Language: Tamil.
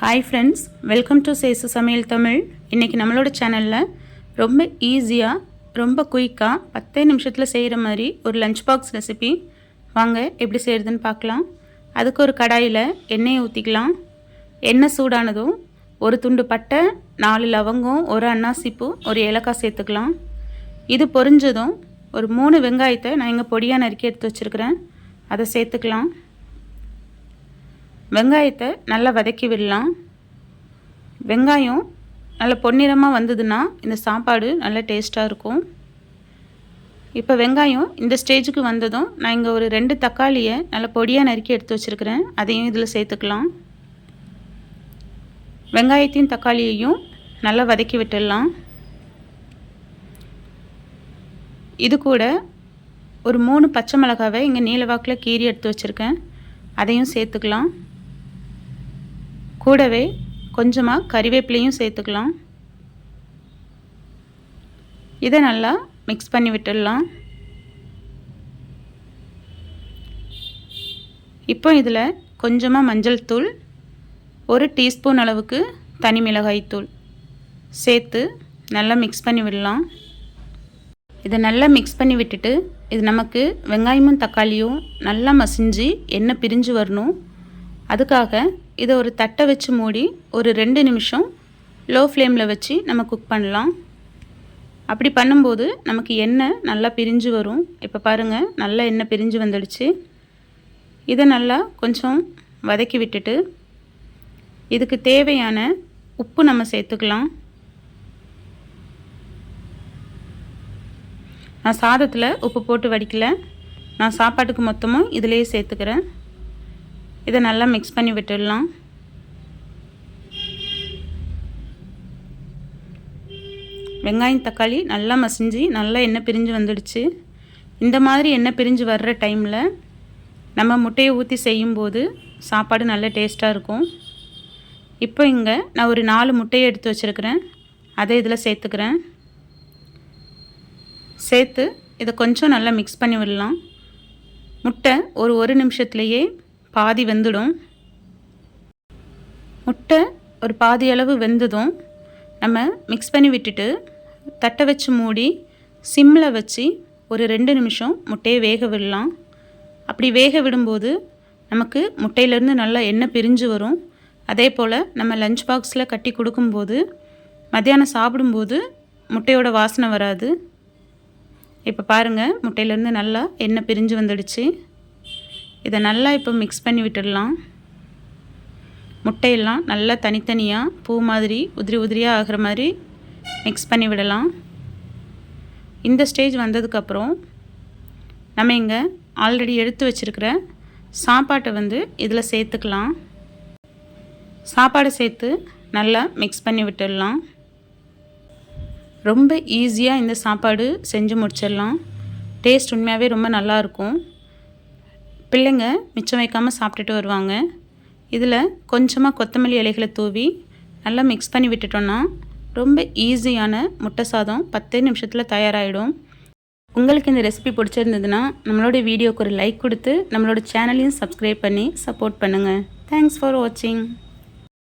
Hi friends welcome to Chesu சமையல் தமிழ் இன்றைக்கி நம்மளோட சேனலில் ரொம்ப ஈஸியாக ரொம்ப குயிக்காக பத்தே நிமிஷத்தில் செய்கிற மாதிரி ஒரு லஞ்ச் பாக்ஸ் ரெசிபி வாங்க எப்படி செய்கிறதுன்னு பார்க்கலாம். அதுக்கு ஒரு கடாயில் எண்ணெயை ஊற்றிக்கலாம் எண்ணெய் சூடானதும் ஒரு துண்டு பட்டை நாலு லவங்கம் ஒரு அன்னாசிப்பூ ஒரு ஏலக்காய் சேர்த்துக்கலாம். இது பொரிஞ்சதும் ஒரு மூணு வெங்காயத்தை நான் இங்கே பொடியாக நறுக்கி எடுத்து வச்சுருக்கிறேன். அதை சேர்த்துக்கலாம். வெங்காயத்தை நல்லா வதக்கி விடலாம். வெங்காயம் நல்ல பொன்னிறமாக வந்ததுன்னா இந்த சாப்பாடு நல்ல டேஸ்ட்டாக இருக்கும். இப்போ வெங்காயம் இந்த ஸ்டேஜுக்கு வந்ததும் நான் இங்கே ஒரு ரெண்டு தக்காளியை நல்லா பொடியாக நறுக்கி எடுத்து வச்சுருக்கிறேன். அதையும் இதில் சேர்த்துக்கலாம். வெங்காயத்தையும் தக்காளியையும் நல்லா வதக்கி விட்டுடலாம். இது கூட ஒரு மூணு பச்சை மிளகாவை இங்கே நீலவாக்கில் கீறி எடுத்து வச்சுருக்கேன். அதையும் சேர்த்துக்கலாம். கூடவே கொஞ்சமாக கறிவேப்பிலையும் சேர்த்துக்கலாம். இதை நல்லா மிக்ஸ் பண்ணி விட்டுடலாம். இப்போ இதில் கொஞ்சமாக மஞ்சள் தூள் ஒரு டீஸ்பூன் அளவுக்கு தனி மிளகாய் தூள் சேர்த்து நல்லா மிக்ஸ் பண்ணி விடலாம். இதை நல்லா மிக்ஸ் பண்ணி விட்டுட்டு இது நமக்கு வெங்காயமும் தக்காளியும் நல்லா மசிஞ்சு எண்ணெய் பிரிஞ்சு வரணும். அதுக்காக இதை ஒரு தட்டை வச்சு மூடி ஒரு ரெண்டு நிமிஷம் லோ ஃப்ளேமில் வச்சு நம்ம குக் பண்ணலாம். அப்படி பண்ணும்போது நமக்கு எண்ணெய் நல்லா பிரிஞ்சு வரும். இப்போ பாருங்கள் நல்லா எண்ணெய் பிரிஞ்சு வந்துடுச்சு. இதை நல்லா கொஞ்சம் வதக்கி விட்டுட்டு இதுக்கு தேவையான உப்பு நம்ம சேர்த்துக்கலாம். நான் சாதத்தில் உப்பு போட்டு வடிக்கல. நான் சாப்பாட்டுக்கு மொத்தமும் இதிலேயே சேர்த்துக்கிறேன். இதை நல்லா மிக்ஸ் பண்ணி விட்டுடலாம். வெங்காயம் தக்காளி நல்லா மசிஞ்சு நல்லா எண்ணெய் பிரிஞ்சு வந்துடுச்சு. இந்த மாதிரி எண்ணெய் பிரிஞ்சு வர்ற டைமில் நம்ம முட்டையை ஊற்றி செய்யும்போது சாப்பாடு நல்ல டேஸ்ட்டாக இருக்கும். இப்போ இங்கே நான் ஒரு நாலு முட்டையை எடுத்து வச்சுருக்கிறேன். அதை இதில் சேர்த்துக்கிறேன். சேர்த்து இதை கொஞ்சம் நல்லா மிக்ஸ் பண்ணி விடலாம். முட்டை ஒரு ஒரு நிமிஷத்துலேயே பாதி வெந்துடும். முட்டை ஒரு பாதி அளவு வெந்ததும் நம்ம மிக்ஸ் பண்ணி விட்டுட்டு தட்டை வச்சு மூடி சிம்மில் வச்சு ஒரு ரெண்டு நிமிஷம் முட்டையை வேக விடலாம். அப்படி வேக விடும்போது நமக்கு முட்டையிலேருந்து நல்லா எண்ணெய் பிரிஞ்சு வரும். அதே போல் நம்ம லஞ்ச் பாக்ஸில் கட்டி கொடுக்கும்போது மத்தியானம் சாப்பிடும்போது முட்டையோட வாசனை வராது. இப்போ பாருங்கள் முட்டையிலேருந்து நல்லா எண்ணெய் பிரிஞ்சு வந்துடுச்சு. இதை நல்லா இப்போ மிக்ஸ் பண்ணி விட்டுடலாம். முட்டையெல்லாம் நல்லா தனித்தனியாக பூ மாதிரி உதிரி உதிரியாக ஆகிற மாதிரி மிக்ஸ் பண்ணி விடலாம். இந்த ஸ்டேஜ் வந்ததுக்கப்புறம் நம்ம இங்கே ஆல்ரெடி எடுத்து வச்சுருக்கிற சாப்பாட்டை வந்து இதில் சேர்த்துக்கலாம். சாப்பாடை சேர்த்து நல்லா மிக்ஸ் பண்ணி விட்டுடலாம். ரொம்ப ஈஸியாக இந்த சாப்பாடு செஞ்சு முடிச்சிடலாம். டேஸ்ட் உண்மையாகவே ரொம்ப நல்லாயிருக்கும் பிள்ளைங்க மிச்சம் வைக்காமல் சாப்பிட்டுட்டு வருவாங்க. இதில் கொஞ்சமாக கொத்தமல்லி இலைகளை தூவி நல்லா மிக்ஸ் பண்ணி விட்டுட்டோன்னா ரொம்ப ஈஸியான முட்டை சாதம் பத்தே நிமிஷத்தில் தயாராகிடும் உங்களுக்கு இந்த ரெசிபி பிடிச்சிருந்ததுன்னா நம்மளோட வீடியோக்கு ஒரு லைக் கொடுத்து நம்மளோட சேனலையும் சப்ஸ்கிரைப் பண்ணி சப்போர்ட் பண்ணுங்கள் தேங்க்ஸ் ஃபார் வாட்சிங்